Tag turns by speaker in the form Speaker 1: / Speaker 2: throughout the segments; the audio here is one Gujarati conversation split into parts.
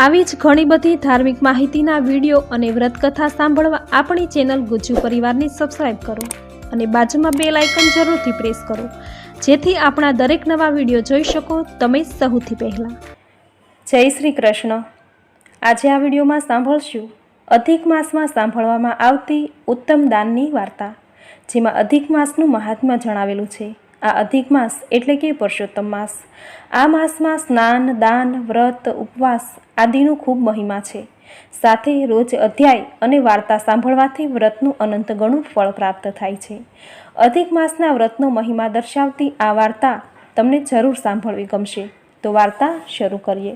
Speaker 1: આવી જ ઘણી બધી ધાર્મિક માહિતીના વીડિયો અને વ્રતકથા સાંભળવા આપણી ચેનલ ગુજ્જુ પરિવારને સબસ્ક્રાઈબ કરો અને બાજુમાં બે લાઇકન જરૂરથી પ્રેસ કરો. જેથી આપણા દરેક નવા વીડિયો જોઈ શકો તમે સૌથી પહેલાં. જય શ્રી કૃષ્ણ. આજે આ વિડીયોમાં સાંભળશું અધિક માસમાં સાંભળવામાં આવતી ઉત્તમ દાનની વાર્તા, જેમાં અધિક માસનું મહાત્મ્ય જણાવેલું છે. આ અધિક માસ એટલે કે પુરુષોત્તમ માસ. આ માસમાં સ્નાન, દાન, વ્રત, ઉપવાસ આદિનું ખૂબ મહિમા છે. સાથે રોજ અધ્યાય અને વાર્તા સાંભળવાથી વ્રતનું અનંત ગણું ફળ પ્રાપ્ત થાય છે. અધિક માસના વ્રતનો મહિમા દર્શાવતી આ વાર્તા તમને જરૂર સાંભળવી ગમશે. તો વાર્તા શરૂ કરીએ.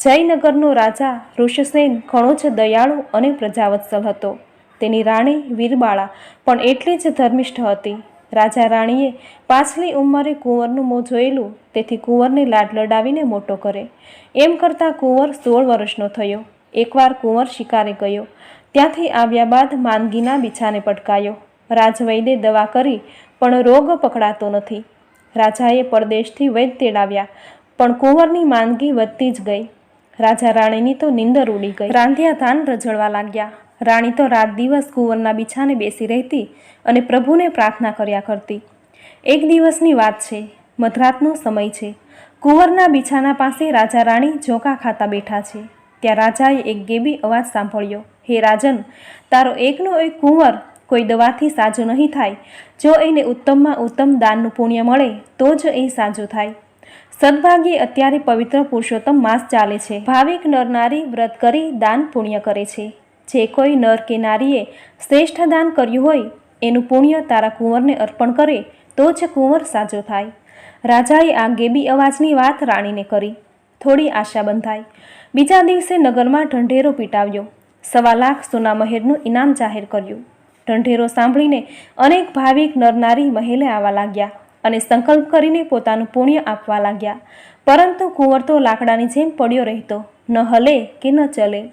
Speaker 1: જયનગરનો રાજા ઋષસેન ઘણો જ દયાળુ અને પ્રજાવત્સલ હતો. તેની રાણી વીરબાળા પણ એટલી જ ધર્મિષ્ઠ હતી. રાજા રાણીએ પાછલી ઉંમરે કુંવરનું મોં જોયેલું, તેથી કુંવરને લાડ લડાવીને મોટો કરે. એમ કરતાં કુંવર સોળ વર્ષનો થયો. એકવાર કુંવર શિકારે ગયો. ત્યાંથી આવ્યા બાદ માંદગીના બીછાને પટકાયો. રાજવૈદે દવા કરી, પણ રોગ પકડાતો નથી. રાજાએ પરદેશથી વૈદ તેડાવ્યા, પણ કુંવરની માંદગી વધતી જ ગઈ. રાજા રાણીની તો નિંદર ઉડી ગઈ. રાંધ્યા ધાન રજળવા લાગ્યા. રાણી તો રાત દિવસ કુંવરના બિછાને બેસી રહેતી અને પ્રભુને પ્રાર્થના કર્યા કરતી. એક દિવસની વાત છે, મધરાતનો સમય છે. કુંવરના બિછાના પાસે રાજા રાણી ઝોકા ખાતા બેઠા છે. ત્યાં રાજાએ એક ગેબી અવાજ સાંભળ્યો, હે રાજન, તારો એકનો એક કુંવર કોઈ દવાથી સાજો નહીં થાય. જો એને ઉત્તમમાં ઉત્તમ દાનનું પુણ્ય મળે, તો જ એ સાજો થાય. સદભાગ્યે અત્યારે પવિત્ર પુરુષોત્તમ માસ ચાલે છે. ભાવિક નરનારી વ્રત કરી દાન પુણ્ય કરે છે. જે કોઈ નર કે નારીએ શ્રેષ્ઠ દાન કર્યું હોય, એનું પુણ્ય તારા કુંવરને અર્પણ કરે, તો જ કુંવર સાજો થાય. રાજાએ આ ગેબી અવાજની વાત રાણીને કરી. થોડી આશા બંધાઈ. બીજા દિવસે નગરમાં ઢંઢેરો પીટાવ્યો. સવા લાખ સોના મહેરનું ઇનામ જાહેર કર્યું. ઢંઢેરો સાંભળીને અનેક ભાવિક નરનારી મહેલે આવવા લાગ્યા અને સંકલ્પ કરીને પોતાનું પુણ્ય આપવા લાગ્યા. પરંતુ કુંવર તો લાકડાની જેમ પડ્યો રહેતો. ન હલે કે ન ચલે.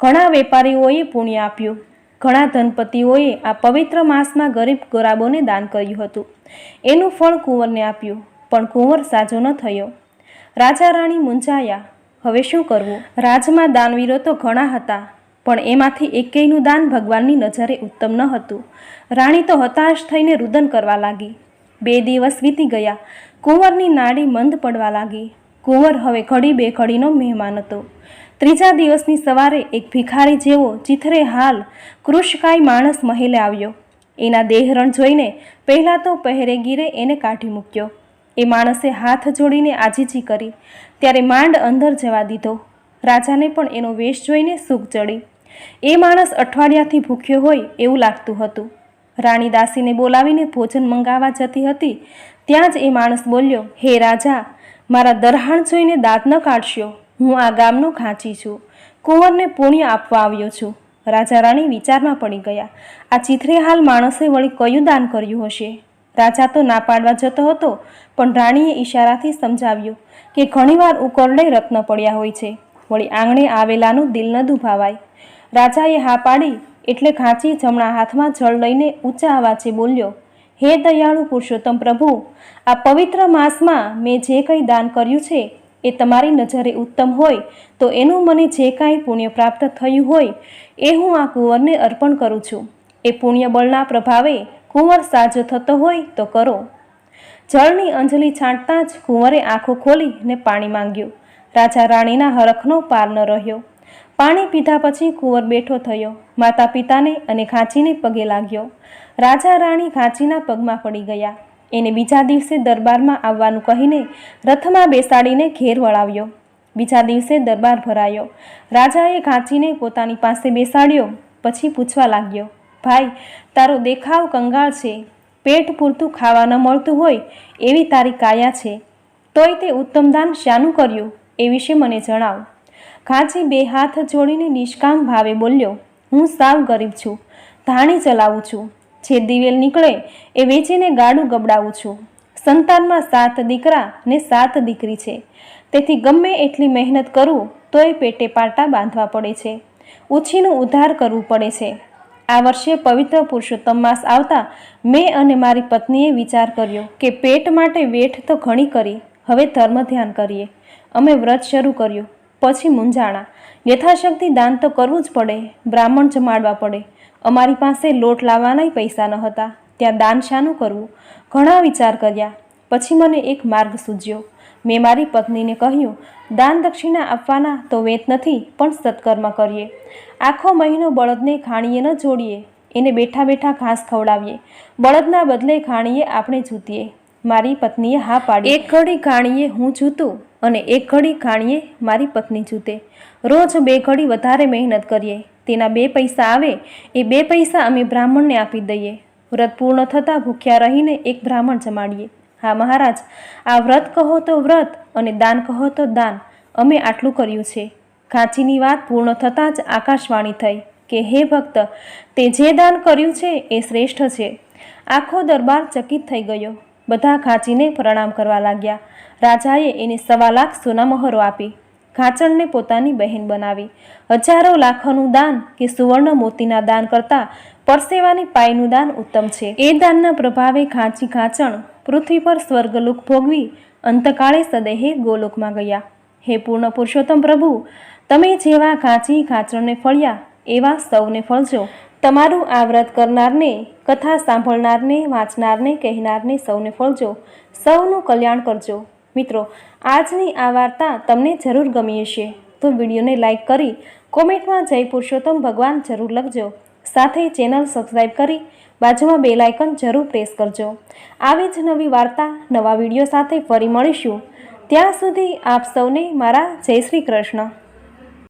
Speaker 1: ઘણા વેપારીઓએ પુણ્ય આપ્યું. ઘણા ધનપતિઓએ આ પવિત્ર માસમાં ગરીબ ગોરાબોને દાન કર્યું હતું. એનું ફળ કુંવરને આપ્યું, પણ કુંવર સાજો ન થયો. રાજા રાણી મૂંઝાયા, હવે શું કરવું? રાજમાં દાનવીરો તો ઘણા હતા, પણ એમાંથી એકેયનું દાન ભગવાનની નજરે ઉત્તમ ન હતું. રાણી તો હતાશ થઈને રુદન કરવા લાગી. બે દિવસ વીતી ગયા, કુંવરની નાડી મંદ પડવા લાગી. કુંવર હવે ઘડી બે ઘડીનો મહેમાન હતો. ત્રીજા દિવસની સવારે એક ભિખારી જેવો ચિથરે હાલ કૃષકાય માણસ મહેલે આવ્યો. એના દેહરણ જોઈને પહેલાં તો પહેરેગીરે એને કાઢી મૂક્યો. એ માણસે હાથ જોડીને આજીજી કરી, ત્યારે માંડ અંદર જવા દીધો. રાજાને પણ એનો વેશ જોઈને સુખ ચડી. એ માણસ અઠવાડિયાથી ભૂખ્યો હોય એવું લાગતું હતું. રાણી દાસીને બોલાવીને ભોજન મંગાવવા જતી હતી, ત્યાં જ એ માણસ બોલ્યો, હે રાજા, મારા દરહાણ જોઈને દાંત ન કાઢશો. હું આ ગામનો ખાંચી છું. કુંવરને પુણ્ય આપવા આવ્યો છું. રાજા રાણી વિચારમાં પડી ગયા. આ ચિત્રેહાલ માણસે વળી કયું દાન કર્યું હશે? રાજા તો ના પાડવા જતો હતો, પણ રાણીએ ઈશારાથી સમજાવ્યું કે ઘણીવાર ઉકરડે રત્ન પડ્યા હોય છે. વળી આંગણે આવેલાનું દિલ ન દુભાવાય. રાજાએ હા પાડી એટલે ખાંચી જમણા હાથમાં જળ લઈને ઊંચા અવાજે બોલ્યો, હે દયાળુ પુરુષોત્તમ પ્રભુ, આ પવિત્ર માસમાં મેં જે કંઈ દાન કર્યું છે એ તમારી નજરે ઉત્તમ હોય, તો એનું મને જે કાંઈ પુણ્ય પ્રાપ્ત થયું હોય, એ હું આ કુંવરને અર્પણ કરું છું. એ પુણ્ય બળના પ્રભાવે કુંવર સાજો થતો હોય તો કરો. જળની અંજલિ છાંટતા જ કુંવરે આંખો ખોલી ને પાણી માંગ્યું. રાજા રાણીના હરખનો પાર ન રહ્યો. પાણી પીધા પછી કુંવર બેઠો થયો. માતા પિતાને અને ખાંચીને પગે લાગ્યો. રાજા રાણી ખાંચીના પગમાં પડી ગયા. એને બીજા દિવસે દરબારમાં આવવાનું કહીને રથમાં બેસાડીને ઘેર વળાવ્યો. બીજા દિવસે દરબાર ભરાયો. રાજાએ ઘાંચીને પોતાની પાસે બેસાડ્યો, પછી પૂછવા લાગ્યો, ભાઈ, તારો દેખાવ કંગાળ છે. પેટ પૂરતું ખાવા ન મળતું હોય એવી તારી કાયા છે. તોય તે ઉત્તમ દાન શાનું કર્યું એ વિશે મને જણાવ. ઘાંચી બે હાથ જોડીને નિષ્કામ ભાવે બોલ્યો, હું સાવ ગરીબ છું. ધાણી ચલાવું છું. જે દિવેલ નીકળે એ વેચીને ગાડું ગબડાવું છું. સંતાનમાં સાત દીકરા ને સાત દીકરી છે. તેથી ગમે એટલી મહેનત કરું, તોય પેટે પાટા બાંધવા પડે છે. ઉછીનું ઉદ્ધાર કરવું પડે છે. આ વર્ષે પવિત્ર પુરુષોત્તમ માસ આવતા મેં અને મારી પત્નીએ વિચાર કર્યો કે પેટ માટે વેઠ તો ઘણી કરી, હવે ધર્મ ધ્યાન કરીએ. અમે વ્રત શરૂ કર્યું, પછી મૂંઝાણા. યથાશક્તિ દાન તો કરવું જ પડે, બ્રાહ્મણ જમાડવા પડે. અમારી પાસે લોટ લાવવાનાય પૈસા ન હતા. ત્યાં દાન શાનું કરવું. ઘણા વિચાર કર્યા. પછી મને એક માર્ગ સૂજ્યો. મેં મારી પત્નીને કહ્યું, દાન દક્ષિણા આપવાના તો વેત નથી, પણ સત્કર્મ કરીએ. આખો મહિનો બળદને ખાણીએ ન જોડીએ. એને બેઠા બેઠા ઘાસ ખવડાવીએ. બળદના બદલે ખાણીએ આપણે જૂતીએ. મારી પત્નીએ હા પાડી. એક ઘડી ખાણીએ હું જૂતું અને એક ઘડી ખાણીએ મારી પત્ની જૂતે. રોજ બે ઘડી વધારે મહેનત કરીએ. તેના બે પૈસા આવે, એ બે પૈસા અમે બ્રાહ્મણને આપી દઈએ. વ્રત પૂર્ણ થતાં ભૂખ્યા રહીને એક બ્રાહ્મણ જમાડીએ. હા, મહારાજ, આ વ્રત કહો તો વ્રત અને દાન કહો તો દાન. અમે આટલું કર્યું છે. કાંચીની વાત પૂર્ણ થતાં જ આકાશવાણી થઈ કે, હે ભક્ત, તે જે દાન કર્યું છે એ શ્રેષ્ઠ છે. આખો દરબાર ચકિત થઈ ગયો. બધા ખાંચીને પ્રણામ કરવા લાગ્યા. રાજાએ એને સવા લાખ સોના મહોરો આપી. ખાચણને પોતાની બહેન બનાવી. હજારો લાખોનું દાન કે સુવર્ણ મોતીના દાન કરતાં પરસેવાની પાયનું દાન ઉત્તમ છે. એ દાનના પ્રભાવે ખાંચી ખાંચણ, પૃથ્વી પર સ્વર્ગલોક ભોગવી, અંતકાળે સદેહે ગોલોકમાં ગયા. હે પૂર્ણ પુરુષોત્તમ પ્રભુ, તમે જેવા ખાંચી ખાંચણને ફળ્યા, એવા સૌને ફળજો. તમારું આ વ્રત કરનારને, કથા સાંભળનારને, વાંચનારને, કહેનારને સૌને ફળજો. સૌનું કલ્યાણ કરજો. મિત્રો, આજની આ વાર્તા તમને જરૂર ગમી હશે, તો વિડીયોને લાઇક કરી, કોમેન્ટમાં જય પુરુષોત્તમ ભગવાન જરૂર લખજો. સાથે ચેનલ સબસ્ક્રાઈબ કરી, બાજુમાં બે લાયકન જરૂર પ્રેસ કરજો. આવી જ નવી વાર્તા, નવા વીડિયો સાથે ફરી મળીશું. ત્યાં સુધી આપ સૌને મારા જય શ્રી કૃષ્ણ.